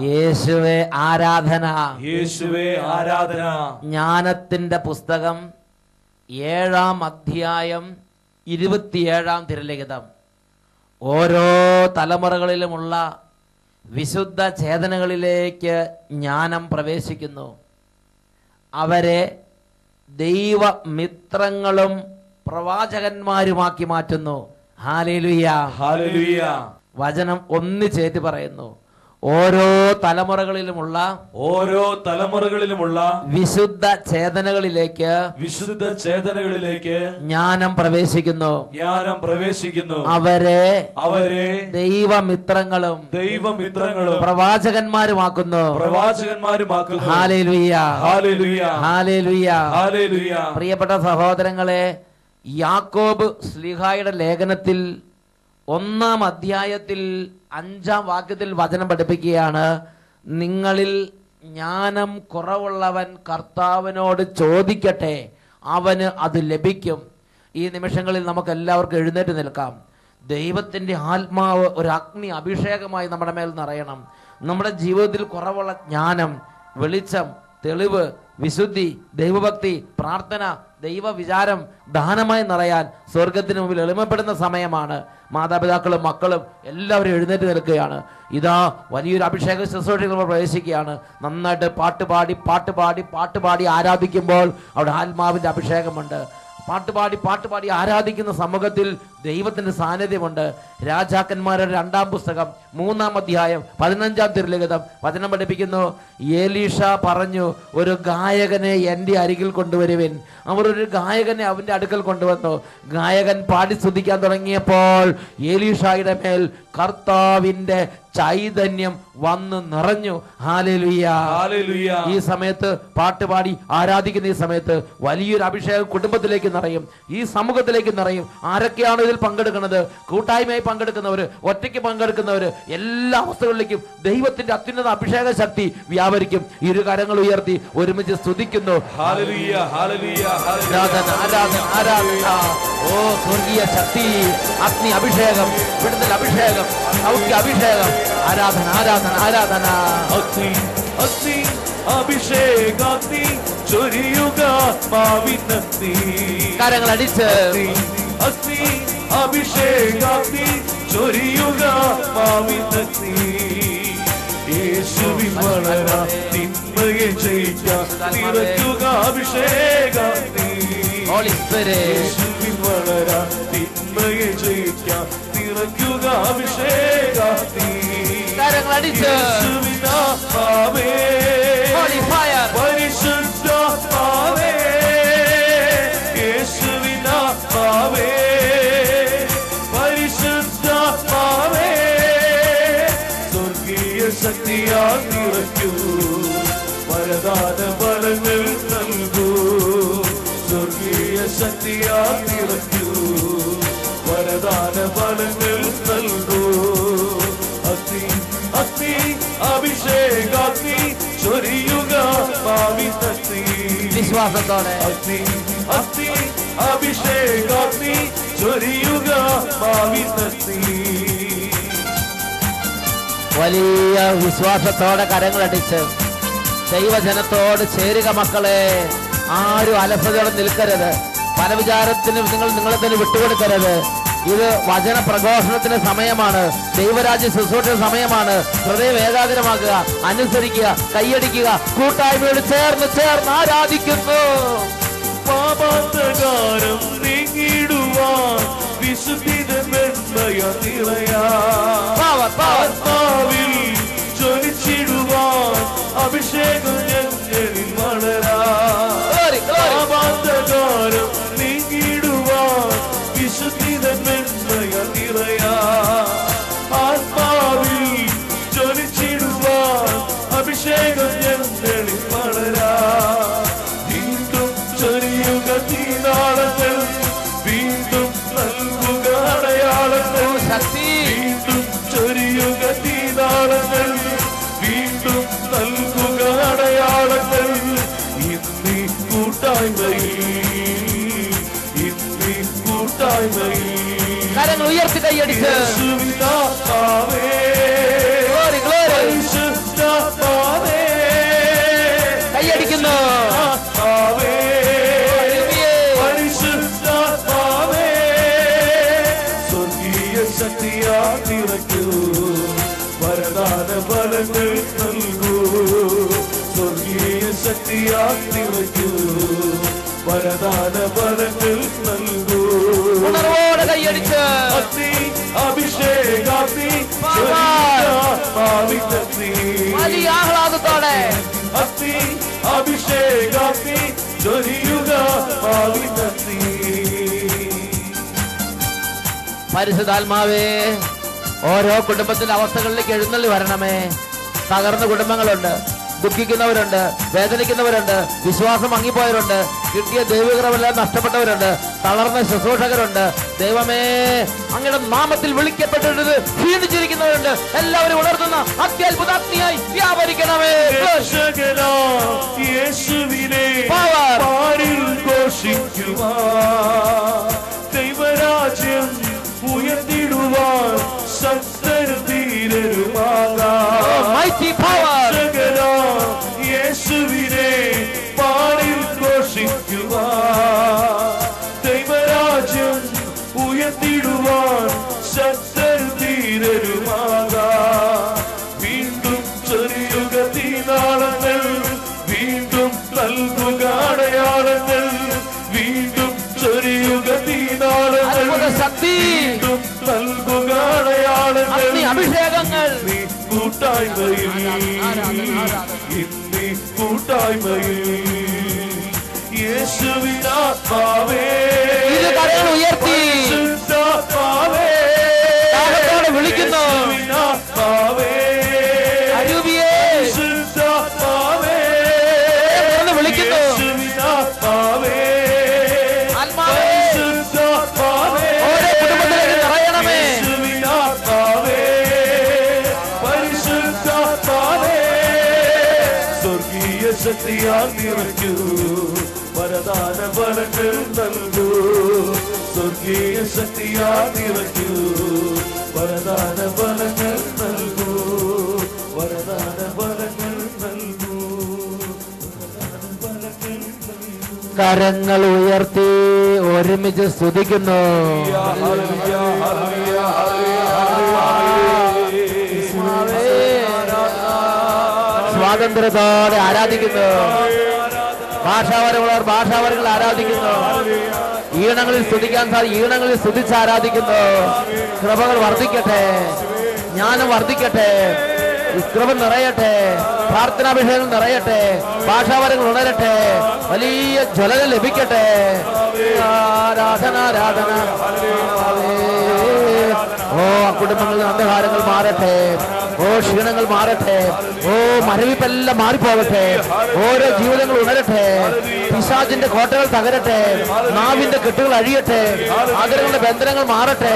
യേശുവെ ആരാധന. യേശുവേ ആരാധന. ജ്ഞാനത്തിന്റെ പുസ്തകം ഏഴാം അധ്യായം ഇരുപത്തിയേഴാം തിരലിഖിതം. ഓരോ തലമുറകളിലുമുള്ള വിശുദ്ധ ചേതനകളിലേക്ക് ജ്ഞാനം പ്രവേശിക്കുന്നു. അവരെ ദൈവമിത്രങ്ങളും പ്രവാചകന്മാരുമാക്കി മാറ്റുന്നു. ഹാലേലുയ്യ. ഹാലേലുയ വചനം ഒന്നിച്ചേറ്റ് പറയുന്നു. ഓരോ തലമുറകളിലുമുള്ള ഓരോ തലമുറകളിലുമുള്ള വിശുദ്ധ ചേതനകളിലേക്ക് വിശുദ്ധ ചേതനകളിലേക്ക് ജ്ഞാനം പ്രവേശിക്കുന്നു. ജ്ഞാനം പ്രവേശിക്കുന്നു. അവരെ അവരെ ദൈവമിത്രങ്ങളും ദൈവമിത്രങ്ങളും പ്രവാചകന്മാരുമാക്കുന്നു. പ്രവാചകന്മാരുമാക്കുന്നു. ഹാലേലുയ്യ ഹാലേലുയ. ഹാലേലുയ്യ ഹാലേലുയ. പ്രിയപ്പെട്ട സഹോദരങ്ങളെ യാക്കോബ് സ്ലിഹായുടെ ലേഖനത്തിൽ ഒന്നാം അധ്യായത്തിൽ അഞ്ചാം വാക്യത്തിൽ വചനം പഠിപ്പിക്കുകയാണ് നിങ്ങളിൽ ജ്ഞാനം കുറവുള്ളവൻ കർത്താവിനോട് ചോദിക്കട്ടെ അവന് അത് ലഭിക്കും. ഈ നിമിഷങ്ങളിൽ നമുക്ക് എല്ലാവർക്കും എഴുന്നേറ്റ് നിൽക്കാം. ദൈവത്തിന്റെ ആത്മാവ് ഒരു അഗ്നി അഭിഷേകമായി നമ്മുടെ മേൽ നിറയണം. നമ്മുടെ ജീവിതത്തിൽ കുറവുള്ള ജ്ഞാനം വെളിച്ചം തെളിവ് വിശുദ്ധി ദൈവഭക്തി പ്രാർത്ഥന ദൈവവിചാരം ദാനമായി നിറയാൻ സ്വർഗത്തിന് മുമ്പിൽ എളിമപ്പെടുന്ന സമയമാണ്. മാതാപിതാക്കളും മക്കളും എല്ലാവരും എഴുന്നേറ്റ് നിൽക്കുകയാണ്. ഇതാ വലിയൊരു അഭിഷേക ശുശ്രൂഷയിൽ പ്രവേശിക്കുകയാണ്. നന്നായിട്ട് പാട്ടുപാടി പാട്ടുപാടി പാട്ടുപാടി പാട്ട് പാടി ആരാധിക്കുമ്പോൾ അവിടെ ആത്മാവിന്റെ അഭിഷേകമുണ്ട്. പാട്ടുപാടി പാട്ടുപാടി ആരാധിക്കുന്ന സമൂഹത്തിൽ ദൈവത്തിന്റെ സാന്നിധ്യമുണ്ട്. രാജാക്കന്മാരുടെ രണ്ടാം പുസ്തകം മൂന്നാം അധ്യായം പതിനഞ്ചാം തിരുലിഖിതം വചനം പഠിപ്പിക്കുന്നു. ഏലീഷ പറഞ്ഞു ഒരു ഗായകനെ എന്റെ അരികിൽ കൊണ്ടുവരുവിൻ. അവർ ഒരു ഗായകനെ അവന്റെ അടുക്കൽ കൊണ്ടുവന്നു. ഗായകൻ പാടി സ്തുതിക്കാൻ തുടങ്ങിയപ്പോൾ ഏലീഷായുടെ മേൽ കർത്താവിന്റെ ചൈതന്യം വന്ന് നിറഞ്ഞു. ഈ സമയത്ത് പാട്ടുപാടി ആരാധിക്കുന്ന ഈ സമയത്ത് വലിയൊരു അഭിഷേകം കുടുംബത്തിലേക്ക് നിറയും. ഈ സമൂഹത്തിലേക്ക് നിറയും. ആരൊക്കെയാണ് ഇതിൽ പങ്കെടുക്കുന്നത്? കൂട്ടായ്മയായി പങ്കെടുക്കുന്നവർ ഒറ്റയ്ക്ക് പങ്കെടുക്കുന്നവർ എല്ലാ അവസ്ഥകളിലേക്കും ദൈവത്തിന്റെ അത്യുന്നത അഭിഷേക ശക്തി വ്യാപരിക്കും. ഇരു കരങ്ങൾ ഉയർത്തി ഒരുമിച്ച് സ്തുതിക്കുന്നു. ഓ സ്വർഗീയ ശക്തി അഗ്നി അഭിഷേകം വിടുതൽ അഭിഷേകം സൗഖ്യ അഭിഷേകം ആരാധന ആരാധന ആരാധന. അഗ്നി അഗ്നി അഭിഷേകാഗ്നി ചൊരിയുക ആത്മാവിനഗ്നി കരങ്ങൾ അടിച്ച്. അഗ്നി അഗ്നി അഭിഷേകാഗ്നി ചൊരിയുക ആത്മാവിനഗ്നി യേശുവിൻ വളരാ തിന്മയെ നിറയ്ക്കുക യേശുവിൻ തിന്മയെ നിറയ്ക്കുക കരങ്ങൾ അടിച്ച് ഹോളി ഫയർ പരിശുദ്ധാത്മാവേ യേശുവിനാത്മാവേ പരിശുദ്ധാത്മാവേ സ്വർഗീയ ശക്തിയാൽ നിറയ്ക്കൂ. വരദാന ബലങ്ങൾ നൽകൂ. സ്വർഗീയ ശക്തിയാൽ നിറയ്ക്കൂ. വിശ്വാസത്തോടെ. അഗ്നി അഗ്നി അഭിഷേകാഗ്നി ചൊരിയുക പാവിതഗ്നി വലിയ വിശ്വാസത്തോടെ കരങ്ങളടിച്ച് ദൈവജനത്തോട് ചേരുക മക്കളെ. ആരും അലസതയോടെ നിൽക്കരുത്. പല വിചാരത്തിനും നിങ്ങൾ നിങ്ങളെ തന്നെ വിട്ടുകൊടുക്കരുത്. ഇത് വചന പ്രഘോഷണത്തിന്റെ സമയമാണ്. ദൈവരാജ്യ ശുശ്രൂഷ സമയമാണ്. ഹൃദയം ഏകാഗ്രമാക്കുക അനുസരിക്കുക കൈയടിക്കുക കൂട്ടായ്മയോട് ചേർന്ന് ചേർന്ന് ആരാധിക്കുന്നു. പാപാന്തകാരം നീങ്ങിടുവാൻ വിശുദ്ധിത മെന്മയ നിറയാ. Power, power. ആത്മാവിൽ ജ്വലിച്ചിടുവാൻ അഭിഷേകം ഞങ്ങളിൽ വളരാ. പാപാന്തകാരം വിശുദ്ധിത മെന്മയ നിറയാ ആത്മാവിൽ ജ്വലിച്ചിടുവാൻ അഭിഷേകം ഞങ്ങളിൽ വളരാ. വീണ്ടും ചൊരിയുക തീനാളങ്ങൾ വീണ്ടും നൽകുക അടയാളങ്ങൾ വീണ്ടും ചൊരിയുക തീനാളങ്ങൾ വീണ്ടും നൽകുക അടയാളങ്ങൾ ഇന്നീ ഉയർത്തി കൈയടിച്ച് വലിയ ആഹ്ലാദത്തോടെ. അഗ്നി അഭിഷേകാഗ്നി ചൊരിയുക പാവിതസി പരിശുദ്ധാത്മാവേ ഓരോ കുടുംബത്തിന്റെ അവസ്ഥകളിലേക്ക് എഴുന്നള്ളി വരണമേ. തകർന്ന കുടുംബങ്ങളുണ്ട്. ദുഃഖിക്കുന്നവരുണ്ട് വേദനിക്കുന്നവരുണ്ട് വിശ്വാസം മങ്ങിപ്പോയവരുണ്ട് കിട്ടിയ ദൈവഗ്രഹമെല്ലാം നഷ്ടപ്പെട്ടവരുണ്ട് തളർന്ന ശുശ്രൂഷകരുണ്ട്. ദൈവമേ അങ്ങയുടെ നാമത്തിൽ വിളിക്കപ്പെട്ടിട്ട് ക്ഷീണിച്ചിരിക്കുന്നവരുണ്ട്. എല്ലാവരും ഉണർത്തുന്ന അത്യത്ഭുതാഗ്നിയായി വ്യാപരിക്കണമേ. ദൈവരാജ്യം ഉയർത്തിടുവാൻ ധീരരുമാകാം മൈറ്റി power. ശക്തർ വീണ്ടും ചെറിയുക തീനാളങ്ങൾ വീണ്ടും നൽകുക അടയാളങ്ങൾ വീണ്ടും ചെറിയുക തീനാളങ്ങൾ ശക്തി വീണ്ടും നൽകുക അടയാളങ്ങൾ അഭിഷേകങ്ങൾ. നീ കൂട്ടായ്മയിൽ ഇന്നീ കൂട്ടായ്മയിൽ. യേശുവിനാത്മാവേ. ഇത് കരങ്ങൾ ഉയർത്തി നിറയ്ക്കൂ വരദാന വരങ്ങൾ നൽകൂ. സ്വർഗീയ ശക്തിയാൽ നിറയ്ക്കൂ വരദാന വരങ്ങൾ നൽകൂ. വരദാന വരങ്ങൾ നൽകൂ. കരങ്ങൾ ഉയർത്തി ഒരുമിച്ച് സ്തുതിക്കുന്നു. സ്വാതന്ത്ര്യത്തോടെ ആരാധിക്കുന്നു. ഭാഷാപരമുള്ളവർ ഭാഷാപരങ്ങൾ ആരാധിക്കുന്നു. ഈണങ്ങളിൽ സ്തുതിക്കാൻ സാധിക്കും ഈണങ്ങളിൽ സ്തുതിച്ച് ആരാധിക്കുന്നു. കൃപകൾ വർദ്ധിക്കട്ടെ. ജ്ഞാനം വർദ്ധിക്കട്ടെ. കൃപ നിറയട്ടെ. പ്രാർത്ഥനാഭിഷേകം നിറയട്ടെ. ഭാഷാവരങ്ങൾ ഉണരട്ടെ. വലിയ ജ്വലനം ലഭിക്കട്ടെ. ആരാധന ആരാധന ഓ കുടുംബങ്ങളിൽ അന്ധകാരങ്ങൾ മാറട്ടെ. ഓ ക്ഷീണങ്ങൾ മാറട്ടെ. ഓ മരവിപ്പെല്ലാം മാറിപ്പോകട്ടെ. ഓരോ ജീവിതങ്ങൾ ഉണരട്ടെ. പിശാജിന്റെ കോട്ടകൾ തകരട്ടെ. നാവിന്റെ കെട്ടുകൾ അഴിയട്ടെ. ആഗ്രഹങ്ങളുടെ ബന്ധനങ്ങൾ മാറട്ടെ.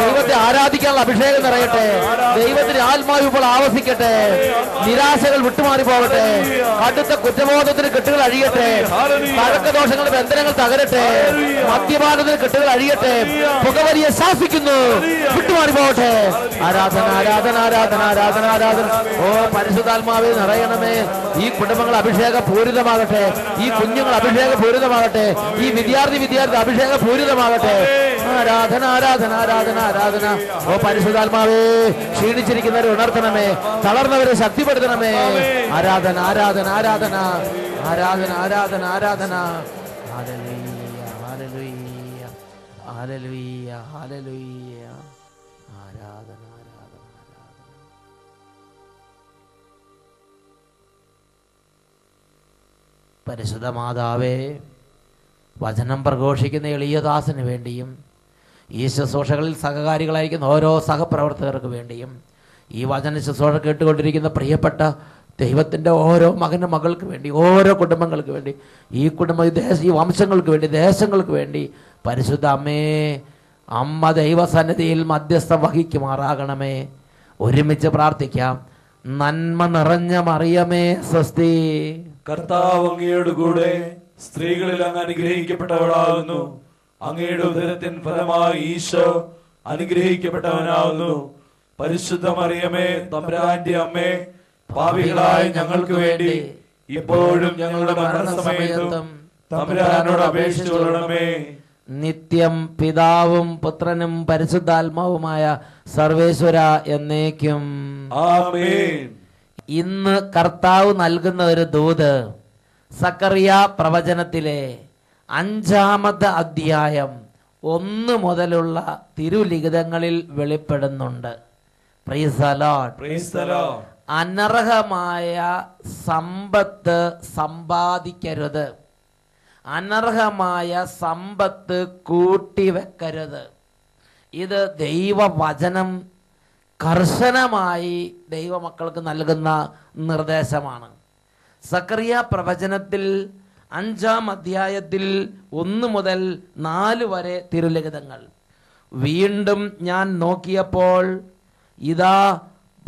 ദൈവത്തെ ആരാധിക്കാനുള്ള അഭിഷേകം നിറയട്ടെ. ദൈവത്തിന്റെ ആത്മാവ് ഇപ്പോൾ ആവസിക്കട്ടെ. നിരാശകൾ വിട്ടുമാറി പോകട്ടെ അടുത്ത കുറ്റബോധത്തിന് കെട്ടുകൾ അഴിയട്ടെ. പഴക്കദോഷങ്ങളുടെ ബന്ധനങ്ങൾ തകരട്ടെ. മദ്യപാനത്തിന് കെട്ടുകൾ അഴിയട്ടെ. പുകവലിയെ ശാസിക്കുന്നു. വിട്ടുമാറി പോകട്ടെ ആരാധന ആരാധന ആരാധന ആരാധന ആരാധന. ഓ പരിശുദ്ധാത്മാവെ നിറയണമേ. ഈ കുടുംബങ്ങൾ അഭിഷേക പൂരിതമാകട്ടെ. ഈ കുഞ്ഞുങ്ങൾ അഭിഷേക പൂരിതമാകട്ടെ. ഈ വിദ്യാർത്ഥി വിദ്യാർത്ഥി അഭിഷേക പൂരിതമാകട്ടെ. ആരാധന ആരാധന ആരാധന ആരാധന. ഓ പരിശുദ്ധാത്മാവേ ക്ഷീണിച്ചിരിക്കുന്നവരെ ഉണർത്തണമേ. തളർന്നവരെ ശക്തിപ്പെടുത്തണമേ. ആരാധന ആരാധന ആരാധന. ആരാധന ആരാധന ആരാധന. ഹല്ലേലൂയ ഹല്ലേലൂയ ഹല്ലേലൂയ ഹല്ലേലൂയ പരിശുദ്ധ മാതാവേ വചനം പ്രഘോഷിക്കുന്ന എളിയദാസിന് വേണ്ടിയും ഈ ശുശ്രൂഷകളിൽ സഹകാരികളായിരിക്കുന്ന ഓരോ സഹപ്രവർത്തകർക്ക് വേണ്ടിയും ഈ വചന ശുശ്രൂഷ കേട്ടുകൊണ്ടിരിക്കുന്ന പ്രിയപ്പെട്ട ദൈവത്തിന്റെ ഓരോ മകനും മകൾക്ക് വേണ്ടി ഓരോ കുടുംബങ്ങൾക്ക് വേണ്ടി ഈ കുടുംബ ദേശ ഈ വംശങ്ങൾക്ക് വേണ്ടി ദേശങ്ങൾക്ക് വേണ്ടി പരിശുദ്ധ അമ്മേ അമ്മ ദൈവസന്നിധിയിൽ മധ്യസ്ഥം വഹിക്കുമാറാകണമേ. ഒരുമിച്ച് പ്രാർത്ഥിക്കാം. നന്മ നിറഞ്ഞ മറിയമേ സ്വസ്തി കർത്താവ് അങ്ങയോട് കൂടെ സ്ത്രീകളിൽ അങ്ങ് അനുഗ്രഹിക്കപ്പെട്ടവളാകുന്നു. അങ്ങയുടെ ഉദരത്തിൻ ഫലമായി ഈശോ അനുഗ്രഹിക്കപ്പെട്ടവനാകുന്നു. പരിശുദ്ധ മറിയമേ തമ്പുരാന്റെ അമ്മേ പാപികളായ ഞങ്ങൾക്ക് വേണ്ടി ഇപ്പോഴും ഞങ്ങളുടെ മരണസമയത്തും തമ്പുരാനോട് അപേക്ഷിച്ചു കൊള്ളണമേ. നിത്യം പിതാവും പുത്രനും പരിശുദ്ധാത്മാവുമായ സർവേശ്വര എന്നേക്കും. ആമേൻ. ഇന്ന് കർത്താവ് നൽകുന്ന ഒരു ദൂത് സക്കറിയ പ്രവചനത്തിലെ അഞ്ചാമത്തെ അധ്യായം ഒന്ന് മുതലുള്ള തിരുലിഖിതങ്ങളിൽ വെളിപ്പെടുന്നുണ്ട്. അനർഹമായ സമ്പത്ത് സമ്പാദിക്കരുത്. അനർഹമായ സമ്പത്ത് കൂട്ടിവെക്കരുത്. ഇത് ദൈവവചനം കർശനമായി ദൈവമക്കൾക്ക് നൽകുന്ന നിർദ്ദേശമാണ്. സക്രിയ പ്രവചനത്തിൽ അഞ്ചാം അധ്യായത്തിൽ ഒന്ന് മുതൽ നാല് വരെ തിരുലിഖിതങ്ങൾ. വീണ്ടും ഞാൻ നോക്കിയപ്പോൾ ഇതാ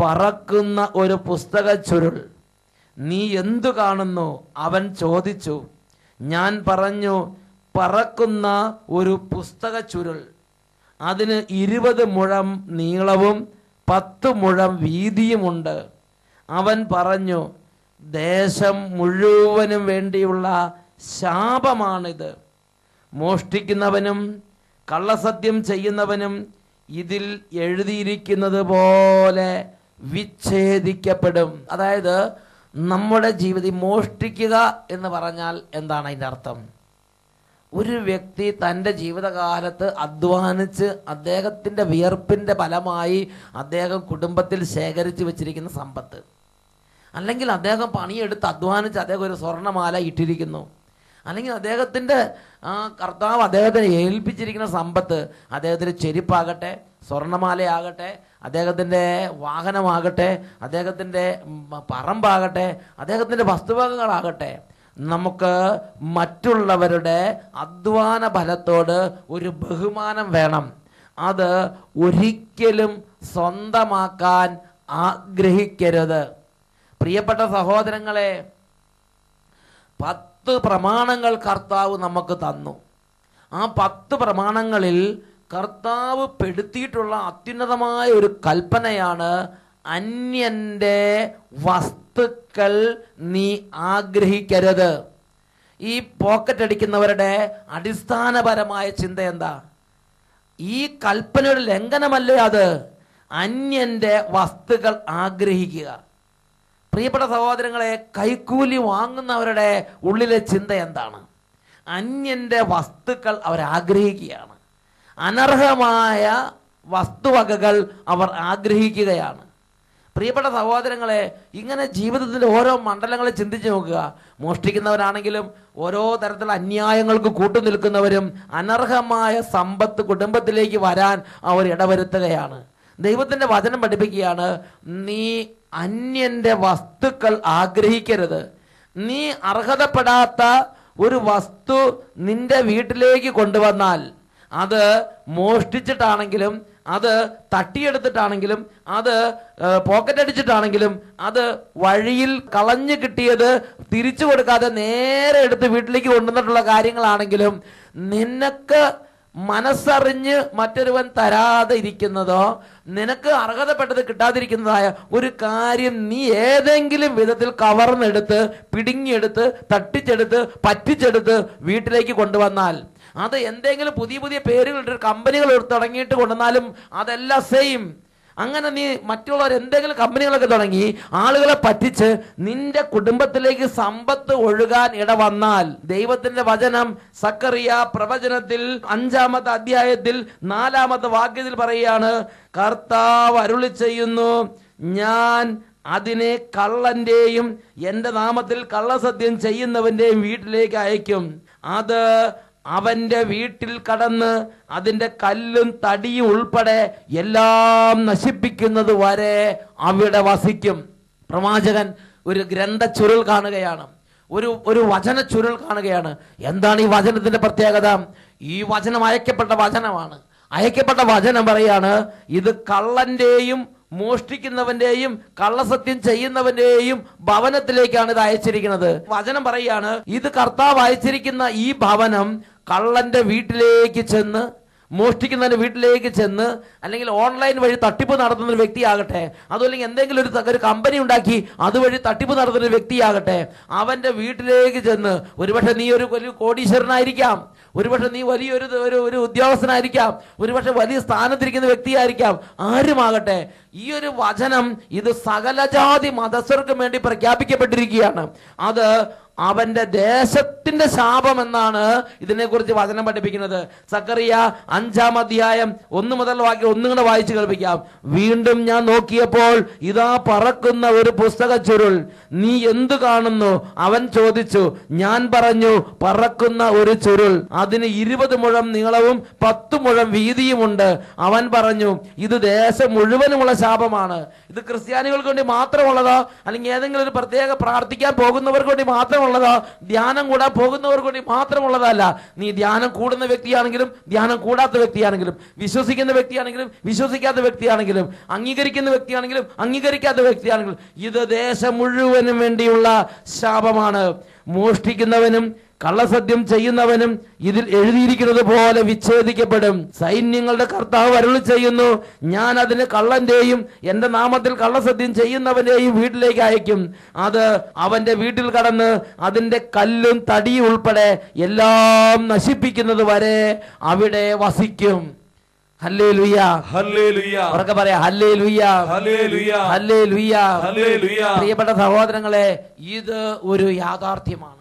പറക്കുന്ന ഒരു പുസ്തക ചുരുൾ. നീ എന്തു കാണുന്നു? അവൻ ചോദിച്ചു. ഞാൻ പറഞ്ഞു പറക്കുന്ന ഒരു പുസ്തക ചുരുൾ. അതിന് ഇരുപത് മുഴം നീളവും പത്ത് മുഴം വീതിയുമുണ്ട്. അവൻ പറഞ്ഞു ദേശം മുഴുവനും വേണ്ടിയുള്ള ശാപമാണിത്. മോഷ്ടിക്കുന്നവനും കള്ളസത്യം ചെയ്യുന്നവനും ഇതിൽ എഴുതിയിരിക്കുന്നത് പോലെ വിച്ഛേദിക്കപ്പെടും. അതായത് നമ്മുടെ ജീവിതം മോഷ്ടിക്കുക എന്ന് പറഞ്ഞാൽ എന്താണ് അതിന്റെ അർത്ഥം? ഒരു വ്യക്തി തന്റെ ജീവിതകാലത്ത് അധ്വാനിച്ച് അദ്ദേഹത്തിന്റെ വിയർപ്പിന്റെ ഫലമായി അദ്ദേഹം കുടുംബത്തിൽ ശേഖരിച്ച് വെച്ചിരിക്കുന്ന സമ്പത്ത്. അല്ലെങ്കിൽ അദ്ദേഹം പണിയെടുത്ത് അധ്വാനിച്ച് അദ്ദേഹം ഒരു സ്വർണമാല ഇട്ടിരിക്കുന്നു. അല്ലെങ്കിൽ അദ്ദേഹത്തിന്റെ ആ കർത്താവ് അദ്ദേഹത്തിന് ഏൽപ്പിച്ചിരിക്കുന്ന സമ്പത്ത് അദ്ദേഹത്തിന്റെ ചെരുപ്പാകട്ടെ സ്വർണമാലയാകട്ടെ അദ്ദേഹത്തിന്റെ വാഹനമാകട്ടെ അദ്ദേഹത്തിന്റെ പറമ്പാകട്ടെ അദ്ദേഹത്തിന്റെ വസ്തുവകകളാകട്ടെ നമുക്ക് മറ്റുള്ളവരുടെ അധ്വാന ഫലത്തോട് ഒരു ബഹുമാനം വേണം. അത് ഒരിക്കലും സ്വന്തമാക്കാൻ ആഗ്രഹിക്കരുത്. പ്രിയപ്പെട്ട സഹോദരങ്ങളെ പത്ത് പ്രമാണങ്ങൾ കർത്താവ് നമുക്ക് തന്നു. ആ പത്ത് പ്രമാണങ്ങളിൽ കർത്താവ് പെടുത്തിയിട്ടുള്ള അത്യുന്നതമായ ഒരു കൽപ്പനയാണ് അന്യന്റെ വസ്തുക്കൾ നീ ആഗ്രഹിക്കരുത്. ഈ പോക്കറ്റ് അടിക്കുന്നവരുടെ അടിസ്ഥാനപരമായ ചിന്ത എന്താ? ഈ കൽപ്പനയുടെ ലംഘനമല്ലേ അത്? അന്യന്റെ വസ്തുക്കൾ ആഗ്രഹിക്കുക. പ്രിയപ്പെട്ട സഹോദരങ്ങളെ കൈക്കൂലി വാങ്ങുന്നവരുടെ ഉള്ളിലെ ചിന്ത എന്താണ്? അന്യന്റെ വസ്തുക്കൾ അവർ ആഗ്രഹിക്കുകയാണ്. അനർഹമായ വസ്തുവകകൾ അവർ ആഗ്രഹിക്കുകയാണ്. പ്രിയപ്പെട്ട സഹോദരങ്ങളെ ഇങ്ങനെ ജീവിതത്തിന്റെ ഓരോ മണ്ഡലങ്ങളെ ചിന്തിച്ചു നോക്കുക. മോഷ്ടിക്കുന്നവരാണെങ്കിലും ഓരോ തരത്തിലുള്ള അന്യായങ്ങൾക്ക് കൂട്ടുനിൽക്കുന്നവരും അനർഹമായ സമ്പത്ത് കുടുംബത്തിലേക്ക് വരാൻ അവർ ഇടവരുത്തുകയാണ്. ദൈവത്തിന്റെ വചനം പഠിപ്പിക്കുകയാണ് നീ അന്യന്റെ വസ്തുക്കൾ ആഗ്രഹിക്കരുത്. നീ അർഹതപ്പെടാത്ത ഒരു വസ്തു നിന്റെ വീട്ടിലേക്ക് കൊണ്ടുവന്നാൽ അത് മോഷ്ടിച്ചിട്ടാണെങ്കിലും അത് തട്ടിയെടുത്തിട്ടാണെങ്കിലും അത് പോക്കറ്റ് അടിച്ചിട്ടാണെങ്കിലും അത് വഴിയിൽ കളഞ്ഞു കിട്ടിയത് തിരിച്ചു കൊടുക്കാതെ നേരെ എടുത്ത് വീട്ടിലേക്ക് കൊണ്ടുവന്നിട്ടുള്ള കാര്യങ്ങളാണെങ്കിലും നിനക്ക് മനസ്സറിഞ്ഞ് മറ്റൊരുവൻ തരാതെ ഇരിക്കുന്നതോ നിനക്ക് അർഹതപ്പെട്ടത് കിട്ടാതിരിക്കുന്നതായ ഒരു കാര്യം നീ ഏതെങ്കിലും വിധത്തിൽ കവർന്നെടുത്ത് പിടുങ്ങിയെടുത്ത് തട്ടിച്ചെടുത്ത് പറ്റിച്ചെടുത്ത് വീട്ടിലേക്ക് കൊണ്ടുവന്നാൽ അത് എന്തെങ്കിലും പുതിയ പുതിയ പേരുകൾ കമ്പനികൾ തുടങ്ങിയിട്ട് കൊണ്ടുവന്നാലും അതെല്ലാം സെയിം അങ്ങനെ നീ മറ്റുള്ളവർ എന്തെങ്കിലും കമ്പനികളൊക്കെ തുടങ്ങി ആളുകളെ പറ്റിച്ച് നിന്റെ കുടുംബത്തിലേക്ക് സമ്പത്ത് ഒഴുകാൻ ഇടവന്നാൽ ദൈവത്തിന്റെ വചനം സക്കറിയ പ്രവചനത്തിൽ അഞ്ചാമത്തെ അധ്യായത്തിൽ നാലാമത്തെ വാക്യത്തിൽ പറയുകയാണ് കർത്താവ് അരുളി ചെയ്യുന്നു ഞാൻ അതിനെ കള്ളന്റെയും എന്റെ നാമത്തിൽ കള്ളസത്യം ചെയ്യുന്നവന്റെയും വീട്ടിലേക്ക് അയക്കും. അത് അവന്റെ വീട്ടിൽ കടന്ന് അതിന്റെ കല്ലും തടിയും ഉൾപ്പെടെ എല്ലാം നശിപ്പിക്കുന്നത് വരെ അവിടെ വസിക്കും. പ്രവാചകൻ ഒരു ഗ്രന്ഥ ചുരുൾ കാണുകയാണ്. ഒരു ഒരു വചന ചുരുൾ കാണുകയാണ്. എന്താണ് ഈ വചനത്തിന്റെ പ്രത്യേകത? ഈ വചനം അയക്കപ്പെട്ട വചനമാണ്. അയക്കപ്പെട്ട വചനം പറയാണ് ഇത് കള്ളന്റെയും മോഷ്ടിക്കുന്നവന്റെയും കള്ളസത്യം ചെയ്യുന്നവന്റെയും ഭവനത്തിലേക്കാണ് ഇത് അയച്ചിരിക്കുന്നത്. വചനം പറയാണ് ഇത് കർത്താവ് അയച്ചിരിക്കുന്ന ഈ ഭവനം കള്ളന്റെ വീട്ടിലേക്ക് ചെന്ന് മോഷ്ടിക്കുന്നതിന്റെ വീട്ടിലേക്ക് ചെന്ന് അല്ലെങ്കിൽ ഓൺലൈൻ വഴി തട്ടിപ്പ് നടത്തുന്ന ഒരു വ്യക്തിയാകട്ടെ അതുമല്ലെങ്കിൽ എന്തെങ്കിലും ഒരു ഒരു കമ്പനി ഉണ്ടാക്കി അതുവഴി തട്ടിപ്പ് നടത്തുന്ന ഒരു വ്യക്തിയാകട്ടെ അവന്റെ വീട്ടിലേക്ക് ചെന്ന് ഒരുപക്ഷെ നീ ഒരു വലിയ കോടീശ്വരനായിരിക്കാം ഒരുപക്ഷെ നീ വലിയൊരു ഒരു ഒരു ഉദ്യോഗസ്ഥനായിരിക്കാം ഒരുപക്ഷെ വലിയ സ്ഥാനത്തിരിക്കുന്ന വ്യക്തിയായിരിക്കാം ആരുമാകട്ടെ ഈ ഒരു വചനം ഇത് സകലജാതി മതസ്ഥർക്കും വേണ്ടി പ്രഖ്യാപിക്കപ്പെട്ടിരിക്കുകയാണ്. അത് അവന്റെ ദേശത്തിന്റെ ശാപം എന്നാണ് ഇതിനെക്കുറിച്ച് വചനം പഠിപ്പിക്കുന്നത്. സക്കറിയ അഞ്ചാം അധ്യായം ഒന്ന് മുതൽ വാക്യം ഒന്നും കൂടെ വായിച്ചു കേൾപ്പിക്കാം. വീണ്ടും ഞാൻ നോക്കിയപ്പോൾ ഇതാ പറക്കുന്ന ഒരു പുസ്തക ചുരുൾ. നീ എന്തു കാണുന്നു? അവൻ ചോദിച്ചു ഞാൻ പറഞ്ഞു പറക്കുന്ന ഒരു ചുരുൾ. അതിന് ഇരുപത് മുഴം നീളവും പത്ത് മുഴം വീതിയുമുണ്ട്. അവൻ പറഞ്ഞു ഇത് ദേശം മുഴുവനുമുള്ള ശാപമാണ്. ഇത് ക്രിസ്ത്യാനികൾക്ക് വേണ്ടി മാത്രമുള്ളതോ അല്ലെങ്കിൽ ഏതെങ്കിലും ഒരു പ്രത്യേക പ്രാർത്ഥിക്കാൻ പോകുന്നവർക്ക് വേണ്ടി മാത്രമുള്ളതോ? ധ്യാനം കൂടാൻ പോകുന്നവർക്ക് വേണ്ടി മാത്രമുള്ളതല്ല. നീ ധ്യാനം കൂടുന്ന വ്യക്തിയാണെങ്കിലും ധ്യാനം കൂടാത്ത വ്യക്തിയാണെങ്കിലും വിശ്വസിക്കുന്ന വ്യക്തിയാണെങ്കിലും വിശ്വസിക്കാത്ത വ്യക്തിയാണെങ്കിലും അംഗീകരിക്കുന്ന വ്യക്തിയാണെങ്കിലും അംഗീകരിക്കാത്ത വ്യക്തിയാണെങ്കിലും ഇത് ദേശം മുഴുവനും വേണ്ടിയുള്ള ശാപമാണ്. മോഷ്ടിക്കുന്നവനും കള്ളസത്യം ചെയ്യുന്നവനും ഇതിൽ എഴുതിയിരിക്കുന്നത് പോലെ വിച്ഛേദിക്കപ്പെടും. സൈന്യങ്ങളുടെ കർത്താവ് അരുളി ചെയ്യുന്നു ഞാൻ അതിന് കള്ളന്റെയും എന്റെ നാമത്തിൽ കള്ളസത്യം ചെയ്യുന്നവന്റെയും വീട്ടിലേക്ക് അയക്കും. അത് അവന്റെ വീട്ടിൽ കടന്ന് അതിന്റെ കല്ലും തടിയും ഉൾപ്പെടെ എല്ലാം നശിപ്പിക്കുന്നത് വരെ അവിടെ വസിക്കും. പ്രിയപ്പെട്ട സഹോദരങ്ങളെ ഇത് ഒരു യാഥാർത്ഥ്യമാണ്.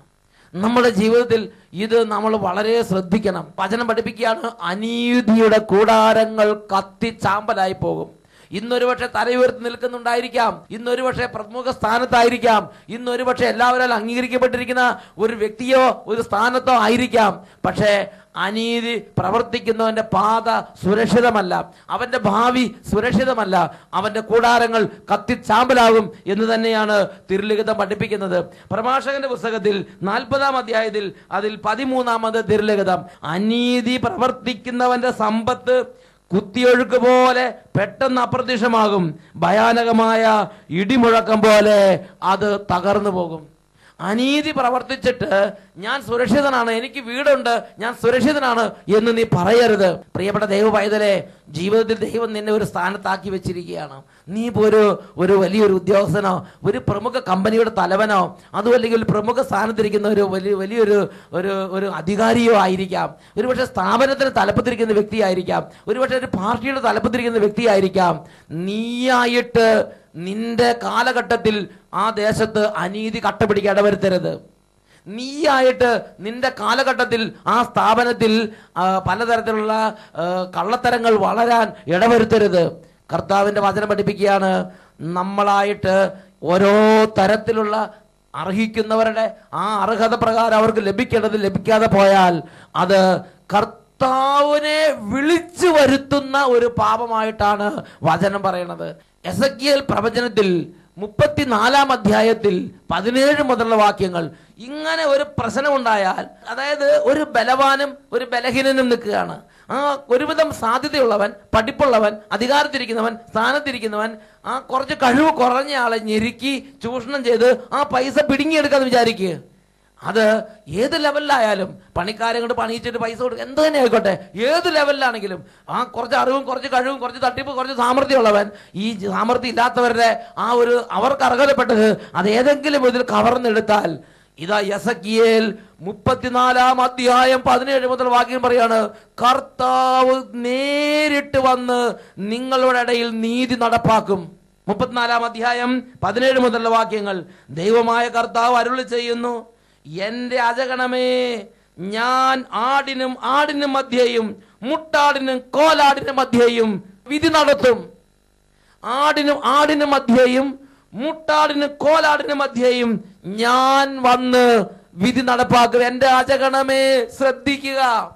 നമ്മുടെ ജീവിതത്തിൽ ഇത് നമ്മൾ വളരെ ശ്രദ്ധിക്കണം. വചനം പഠിപ്പിക്കുകയാണ്. അനീതിയുടെ കൂടാരങ്ങൾ കത്തി ചാമ്പലായി പോകും. ഇന്നൊരു പക്ഷെ തലയുയർത്തി നിൽക്കുന്നുണ്ടായിരിക്കാം. ഇന്നൊരു പക്ഷെ പ്രമുഖ സ്ഥാനത്തായിരിക്കാം. ഇന്നൊരു പക്ഷെ എല്ലാവരും അംഗീകരിക്കപ്പെട്ടിരിക്കുന്ന ഒരു വ്യക്തിയോ ഒരു സ്ഥാനത്തോ ആയിരിക്കാം. പക്ഷേ അനീതി പ്രവർത്തിക്കുന്നവന്റെ പാത സുരക്ഷിതമല്ല. അവന്റെ ഭാവി സുരക്ഷിതമല്ല. അവന്റെ കൂടാരങ്ങൾ കത്തിച്ചാമ്പലാകും എന്ന് തന്നെയാണ് തിരുലിഖിതം പഠിപ്പിക്കുന്നത്. പ്രഭാഷകന്റെ പുസ്തകത്തിൽ നാൽപ്പതാം അധ്യായത്തിൽ അതിൽ പതിമൂന്നാമത് തിരുലിഖിതം. അനീതി പ്രവർത്തിക്കുന്നവന്റെ സമ്പത്ത് കുത്തിയൊഴുക്ക് പോലെ പെട്ടെന്ന് അപ്രത്യക്ഷമാകും. ഭയാനകമായ ഇടിമുഴക്കം പോലെ അത് തകർന്നു പോകും. അനീതി പ്രവർത്തിച്ചിട്ട് ഞാൻ സുരക്ഷിതനാണ് എനിക്ക് വീടുണ്ട് ഞാൻ സുരക്ഷിതനാണ് എന്ന് നീ പറയരുത്. പ്രിയപ്പെട്ട ദൈവ പൈതലെ ജീവിതത്തിൽ ദൈവം നിന്നെ ഒരു സ്ഥാനത്താക്കി വെച്ചിരിക്കുകയാണ്. നീ ഇപ്പോൾ ഒരു ഒരു വലിയൊരു ഉദ്യോഗസ്ഥനോ ഒരു പ്രമുഖ കമ്പനിയുടെ തലവനോ അതുമല്ലെങ്കിൽ ഒരു പ്രമുഖ സ്ഥാനത്തിരിക്കുന്ന ഒരു വലിയ വലിയൊരു ഒരു ഒരു അധികാരിയോ ആയിരിക്കാം. ഒരുപക്ഷെ സ്ഥാപനത്തിന് തലപ്പത്തിരിക്കുന്ന വ്യക്തിയായിരിക്കാം. ഒരുപക്ഷെ ഒരു പാർട്ടിയുടെ തലപ്പത്തിരിക്കുന്ന വ്യക്തിയായിരിക്കാം. നീയായിട്ട് നിന്റെ കാലഘട്ടത്തിൽ ആ ദേശത്ത് അനീതി കട്ടപിടിക്കാൻ ഇടവരുത്തരുത്. നീയായിട്ട് നിന്റെ കാലഘട്ടത്തിൽ ആ സ്ഥാപനത്തിൽ പലതരത്തിലുള്ള കള്ളത്തരങ്ങൾ വളരാൻ ഇടവരുത്തരുത്. കർത്താവിന്റെ വചനം പഠിപ്പിക്കുകയാണ് നമ്മളായിട്ട് ഓരോ തരത്തിലുള്ള അർഹിക്കുന്നവരുടെ ആ അർഹത പ്രകാരം അവർക്ക് ലഭിക്കേണ്ടത് ലഭിക്കാതെ പോയാൽ അത് കർത്താവിനെ വിളിച്ചു വരുത്തുന്ന ഒരു പാപമായിട്ടാണ് വചനം പറയുന്നത്. എസക്കിയൽ പ്രവചനത്തിൽ മുപ്പത്തിനാലാം അധ്യായത്തിൽ പതിനേഴ് മുതലുള്ള വാക്യങ്ങൾ. ഇങ്ങനെ ഒരു പ്രശ്നമുണ്ടായാൽ അതായത് ഒരു ബലവാനും ഒരു ബലഹീനനും നിൽക്കുകയാണ്. ആ ഒരുവിധം സാധ്യതയുള്ളവൻ പഠിപ്പുള്ളവൻ അധികാരത്തിരിക്കുന്നവൻ സ്ഥാനത്തിരിക്കുന്നവൻ ആ കുറച്ച് കഴിവ് കുറഞ്ഞ ആളെ ഞെരുക്കി ചൂഷണം ചെയ്ത് ആ പൈസ പിടുങ്ങിയെടുക്കാന്ന് വിചാരിക്കുക അത് ഏത് ലെവലിലായാലും പണിക്കാരെ കൊണ്ട് പണിയിച്ചിട്ട് പൈസ കൊടുക്കുക എന്ത് തന്നെ ആയിക്കോട്ടെ. ഏത് ലെവലിലാണെങ്കിലും ആ കുറച്ച് അറിവും കുറച്ച് കഴിവും കുറച്ച് തട്ടിപ്പ് കുറച്ച് സാമർഥ്യമുള്ളവൻ ഈ സാമർഥ്യം ഇല്ലാത്തവരുടെ ആ ഒരു അവർക്ക് അർഹതപ്പെട്ടത് അത് ഏതെങ്കിലും ഇതിൽ കവർന്നെടുത്താൽ ഇതാ യസക്കിയേൽ മുപ്പത്തിനാലാം അധ്യായം പതിനേഴ് മുതൽ വാക്യം പറയാണ് കർത്താവ് നേരിട്ട് വന്ന് നിങ്ങളുടെ ഇടയിൽ നീതി നടപ്പാക്കും. മുപ്പത്തിനാലാം അധ്യായം പതിനേഴ് മുതലുള്ള വാക്യങ്ങൾ ദൈവമായ കർത്താവ് അരുളി ചെയ്യുന്നു എന്റെ അജഗണമേ ഞാൻ ആടിനും ആടിനും മധ്യേയും മുട്ടാടിനും കോലാടിനും മധ്യേയും വിധി നടത്തും. ആടിനും ആടിനും മധ്യേയും മുട്ടാടിനും കോലാടിനും മധ്യേയും ഞാൻ വന്ന് വിധി നടപ്പാക്കും. എന്റെ അജഗണമേ ശ്രദ്ധിക്കുക.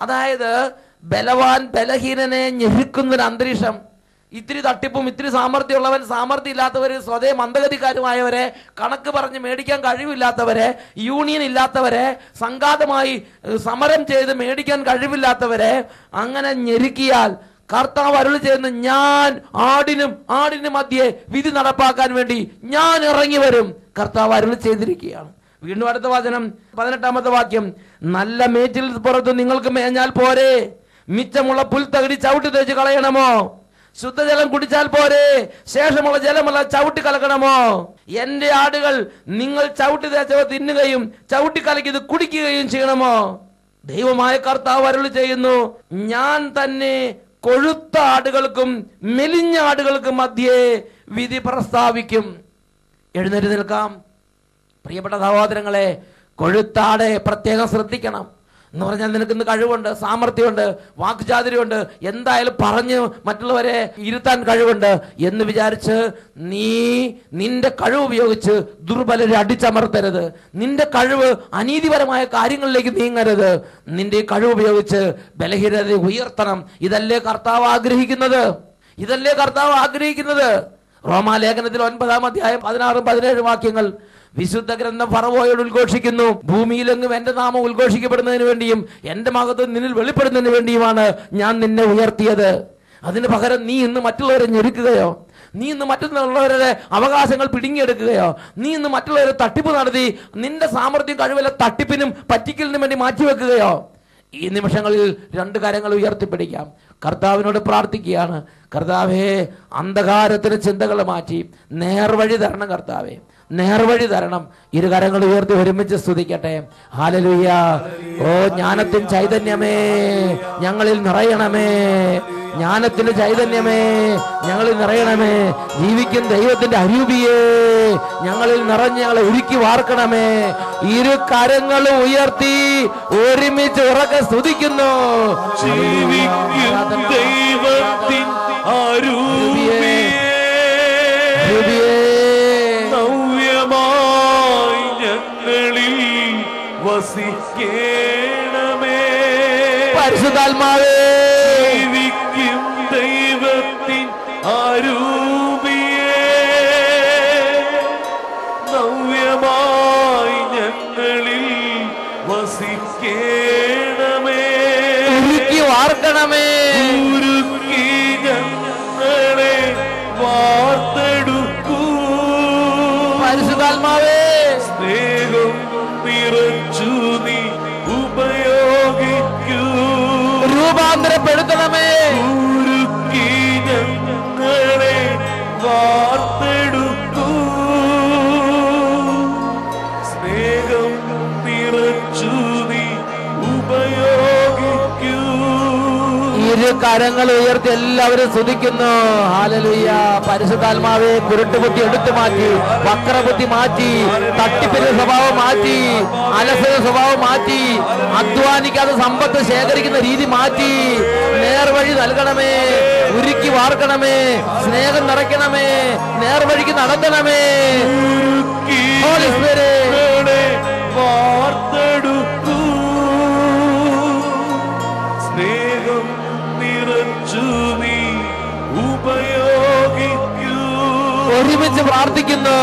അതായത് ബലവാൻ ബലഹീനനെ ഞെരുക്കുന്ന ഒരു അന്തരീക്ഷം. ഇത്തിരി തട്ടിപ്പും ഇത്തിരി സാമർഥ്യമുള്ളവൻ സാമർഥ്യം ഇല്ലാത്തവർ സ്വതേ മന്ദഗതിക്കാരുമായവരെ കണക്ക് പറഞ്ഞ് മേടിക്കാൻ കഴിവില്ലാത്തവരെ യൂണിയൻ ഇല്ലാത്തവരെ സംഘാതമായി സമരം ചെയ്ത് മേടിക്കാൻ കഴിവില്ലാത്തവരെ അങ്ങനെ ഞെരുക്കിയാൽ കർത്താവ് അരുളി ചെയ്യുന്ന ഞാൻ ആടിനും ആടിനും മധ്യേ വിധി നടപ്പാക്കാൻ വേണ്ടി ഞാൻ ഇറങ്ങി വരും. കർത്താവ് അരുളി ചെയ്തിരിക്കുകയാണ്. വീണ്ടും അടുത്ത വചനം പതിനെട്ടാമത്തെ വാക്യം. നല്ല മേച്ചിൽ പുറത്ത് നിങ്ങൾക്ക് മേഞ്ഞാൽ പോരെ. മിച്ചമുള്ള പുൽത്തകടി ചവിട്ടി തേച്ച് കളയണമോ? ശുദ്ധജലം കുടിച്ചാൽ പോരെ. ശേഷമുള്ള ജലമല്ല ചവിട്ടി കലക്കണമോ? എന്റെ ആടുകൾ നിങ്ങൾ ചവിട്ടി തേച്ചവ തിന്നുകയും ചവിട്ടി കലക്കിയത് കുടിക്കുകയും ചെയ്യണമോ? ദൈവമായ കർത്താവ് അരുളി ചെയ്യുന്നു ഞാൻ തന്നെ കൊഴുത്ത ആടുകൾക്കും മെലിഞ്ഞ ആടുകൾക്കും മധ്യേ വിധി പ്രസ്താവിക്കും. എഴുന്നേറ്റ് നിൽക്കാം. പ്രിയപ്പെട്ട സഹോദരങ്ങളെ കൊഴുത്താടെ പ്രത്യേകം ശ്രദ്ധിക്കണം. എന്ന് പറഞ്ഞാൽ നിനക്ക് ഇന്ന് കഴിവുണ്ട് സാമർഥ്യമുണ്ട് വാക്ചാതുര്യമുണ്ട്. എന്തായാലും പറഞ്ഞ് മറ്റുള്ളവരെ ഇരുത്താൻ കഴിവുണ്ട് എന്ന് വിചാരിച്ച് നീ നിന്റെ കഴിവ് ഉപയോഗിച്ച് ദുർബലരെ അടിച്ചമർത്തരുത്. നിന്റെ കഴിവ് അനീതിപരമായ കാര്യങ്ങളിലേക്ക് നീങ്ങരുത്. നിന്റെ കഴിവ് ഉപയോഗിച്ച് ബലഹീനതയെ ഉയർത്തണം. ഇതല്ലേ കർത്താവ് ആഗ്രഹിക്കുന്നത്? ഇതല്ലേ കർത്താവ് ആഗ്രഹിക്കുന്നത്? റോമാലേഖനത്തിൽ ഒൻപതാം അധ്യായം പതിനാറും പതിനേഴും വാക്യങ്ങൾ. വിശുദ്ധ ഗ്രന്ഥം ഫറവോയോട് ഉദ്ഘോഷിക്കുന്നു. ഭൂമിയിലെങ്ങും എന്റെ നാമം ഉദ്ഘോഷിക്കപ്പെടുന്നതിന് വേണ്ടിയും എന്റെ മഹത്വം നിന്നിൽ വെളിപ്പെടുന്നതിന് വേണ്ടിയുമാണ് ഞാൻ നിന്നെ ഉയർത്തിയത്. അതിന് പകരം നീ ഇന്ന് മറ്റുള്ളവരെ ഞെരുക്കുകയോ നീ ഇന്ന് മറ്റുള്ളവരുടെ അവകാശങ്ങൾ പിടുങ്ങിയെടുക്കുകയോ നീ ഇന്ന് മറ്റുള്ളവരെ തട്ടിപ്പ് നടത്തി നിന്റെ സാമർഥ്യം കഴിവില്ല തട്ടിപ്പിനും പറ്റിക്കലിനും വേണ്ടി മാറ്റിവെക്കുകയോ ഈ നിമിഷങ്ങളിൽ രണ്ട് കാര്യങ്ങൾ ഉയർത്തിപ്പിടിക്കാം. കർത്താവിനോട് പ്രാർത്ഥിക്കുകയാണ്. കർത്താവേ അന്ധകാരത്തിന് ചിന്തകൾ മാറ്റി നേർവഴി തരണം കർത്താവേ. നേർവഴി തരണം. ഇരു കരങ്ങൾ ഉയർത്തി ഒരുമിച്ച് സ്തുതിക്കട്ടെ. ഹാലലുയ്യ ഓ ജ്ഞാനത്തിൻ ചൈതന്യമേ ഞങ്ങളിൽ നിറയണമേ. ജ്ഞാനത്തിന്റെ ചൈതന്യമേ ഞങ്ങളിൽ നിറയണമേ. ജീവിക്കും ദൈവത്തിന്റെ അരൂപിയേ ഞങ്ങളിൽ നിറഞ്ഞ് ഞങ്ങളെ ഉരുക്കി വാർക്കണമേ. ഇരു കരങ്ങളും ഉയർത്തി ഒരുമിച്ച് ഉറക്കെ സ്തുതിക്കുന്നു. ജീവിക്കും ദൈവത്തിൻ അരൂപിയേ. വസിക്കേണമേ പരിശുദ്ധാത്മാവേ. ജീവിക്കും ദൈവത്തിൻ ആരൂപിയെ നവ്യമായി ഞങ്ങളിൽ വസിക്കേണമേ. വാർക്കണമേ. കരങ്ങൾ ഉയർത്തി എല്ലാവരും സ്തുതിക്കുന്നു. ഹാലലുയ്യ പരിശുദ്ധാത്മാവെ കുരുട്ടുബുദ്ധി എടുത്തു മാറ്റി വക്രബുദ്ധി മാറ്റി തട്ടിപ്പിന്റെ സ്വഭാവം മാറ്റി അലസത സ്വഭാവം മാറ്റി അധ്വാനിക്കാതെ സമ്പത്ത് ശേഖരിക്കുന്ന രീതി മാറ്റി നേർവഴി നൽകണമേ ഉരുക്കി വാർക്കണമേ സ്നേഹം നിറയ്ക്കണമേ നേർവഴിക്ക് നടത്തണമേ. വാർത്തെടുക്കൂ ഒരുമിച്ച് പ്രാർത്ഥിക്കുന്നു.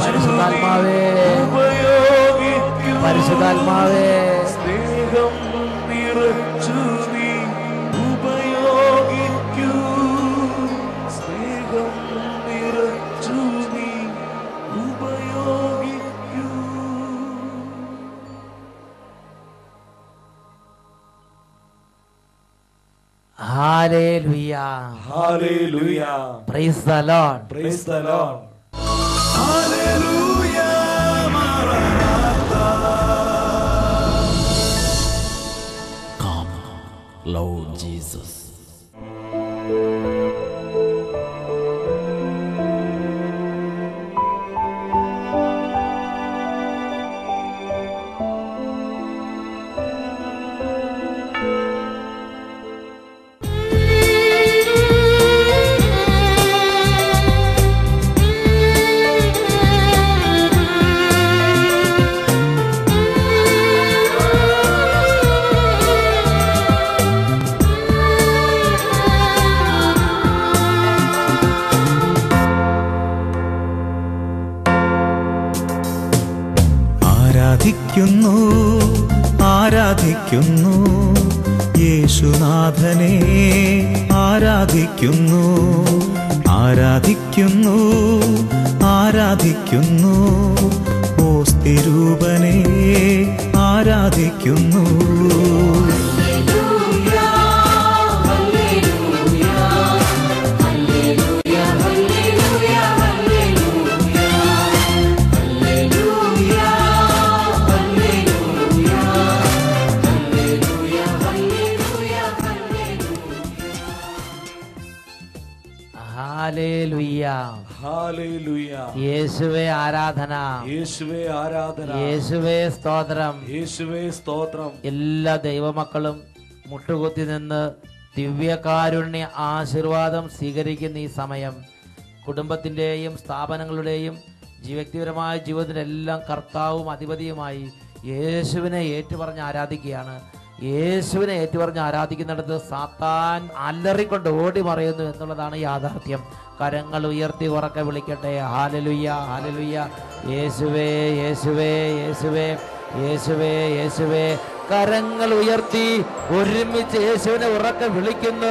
പരിശുദ്ധാത്മാവേ പരിശുദ്ധാത്മാവേ. Hallelujah. Praise the Lord. Praise the Lord. Hallelujah. ആരാധിക്കുന്നു? യേശുനാഥനെ ആരാധിക്കുന്നു? ആരാധിക്കുന്നു? ആരാധിക്കുന്നു? യേശുവേ ആരാധന. യേശുവേ ആരാധന. യേശുവേ സ്തോത്രം. യേശുവേ സ്തോത്രം. എല്ലാ ദൈവമക്കളും മുട്ടുകുത്തി നിന്ന് ദിവ്യകാരുണ്യ ആശീർവാദം സ്വീകരിക്കുന്ന ഈ സമയം. കുടുംബത്തിന്റെയും സ്ഥാപനങ്ങളുടെയും വ്യക്തിപരമായ ജീവിതത്തിലെല്ലാം കർത്താവും അധിപതിയുമായി യേശുവിനെ ഏറ്റുപറഞ്ഞ് ആരാധിക്കുകയാണ്. യേശുവിനെ ഏറ്റുപറഞ്ഞ് ആരാധിക്കുന്നിടത്ത് സാത്താൻ അലറിക്കൊണ്ട് ഓടി മറയുന്നു എന്നുള്ളതാണ് യാഥാർത്ഥ്യം. കരങ്ങൾ ഉയർത്തി ഉറക്കെ വിളിക്കട്ടെ. ഹാലലുയ്യ ഹാലലുയ്യ യേശുവേ യേശുവേ യേശുവേ യേശുവേ യേശുവേ. കരങ്ങൾ ഉയർത്തി ഒരുമിച്ച് യേശുവിനെ ഉറക്കെ വിളിക്കുന്നു.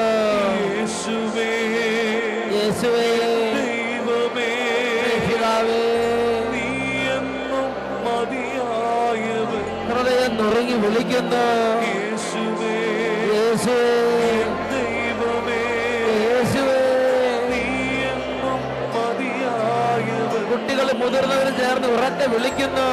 യേശുവേ. യേശുവേ. ഹൃദയം വിളിക്കുന്ന. കുട്ടികൾ മുതിർന്നവരും ചേർന്ന് ഉറക്കെ വിളിക്കുന്നു.